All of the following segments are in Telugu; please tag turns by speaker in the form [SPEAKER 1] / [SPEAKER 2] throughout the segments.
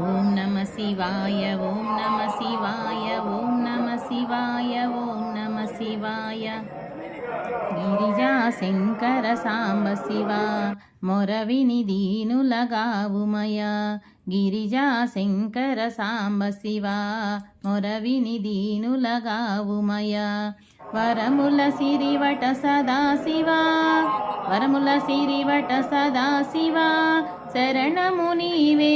[SPEAKER 1] ఓం నమ శివాయ ఓం నమ శివాయ ఓం నమ శివాయ ఓం నమ శివాయ. గిరిజా శంకర సాంబ శివ మొరవిని దీనులగావుమయ గిరిజా శంకర సాంబ శివ మొరవిని దీనులగావుమయ వరముల సిరివట సదాశివా వరముల సిరివట సదాశివా శరణము నీవే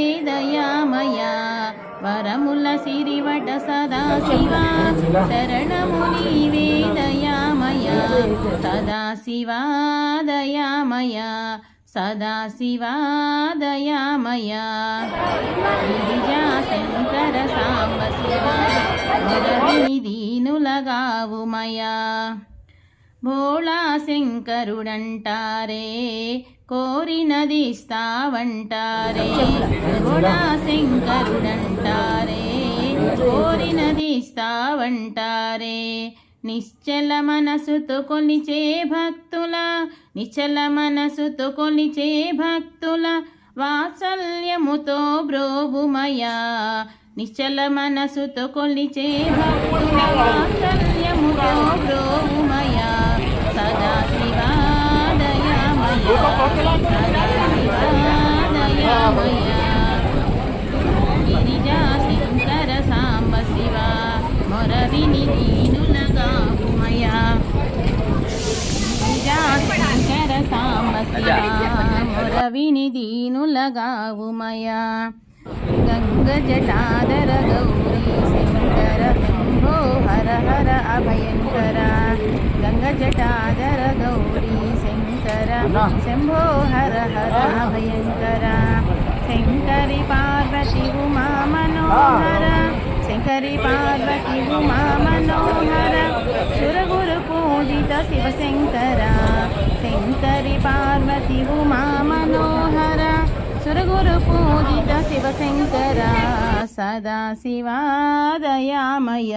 [SPEAKER 1] వరముల సిరివట సదా శివ. శరణము నీవే దయామయ. సదా శివ దయామయ. సదా శివ దయామయ. శంకర సాంబ శివ. దీనులగావుమయ. భోళా శంకరుడంటారే కోరినది ఇస్తావంటారే. భోళా శంకరుడంటారే కోరినది ఇస్తావంటారే. నిశ్చల మనసుతో కొలిచే భక్తుల నిశ్చల మనసుతో కొలిచే భక్తుల వాత్సల్యముతో బ్రోవుమయా. నిశ్చల మనసుతో కొలిచే భక్తుల వాత్సల్యముతో బ్రోవుమయా. మొరవిని దీనులగావుమయ గంగ జటాదర గౌరీ శంకర శంభో హర హర అభయంకర గంగ జటాదర గౌరీ శంకర శంభో హర హర అభయంకర శంకరి పార్వతి ఉమా మనోహర శంకరి పార్వతి ఉమా మనోహర సురగురు పూజిత శివశంకర. శంకరి పార్వతి ఉమా మనోహర. సురగురు పూజిత శివశంకర. సదా శివాదయామయ.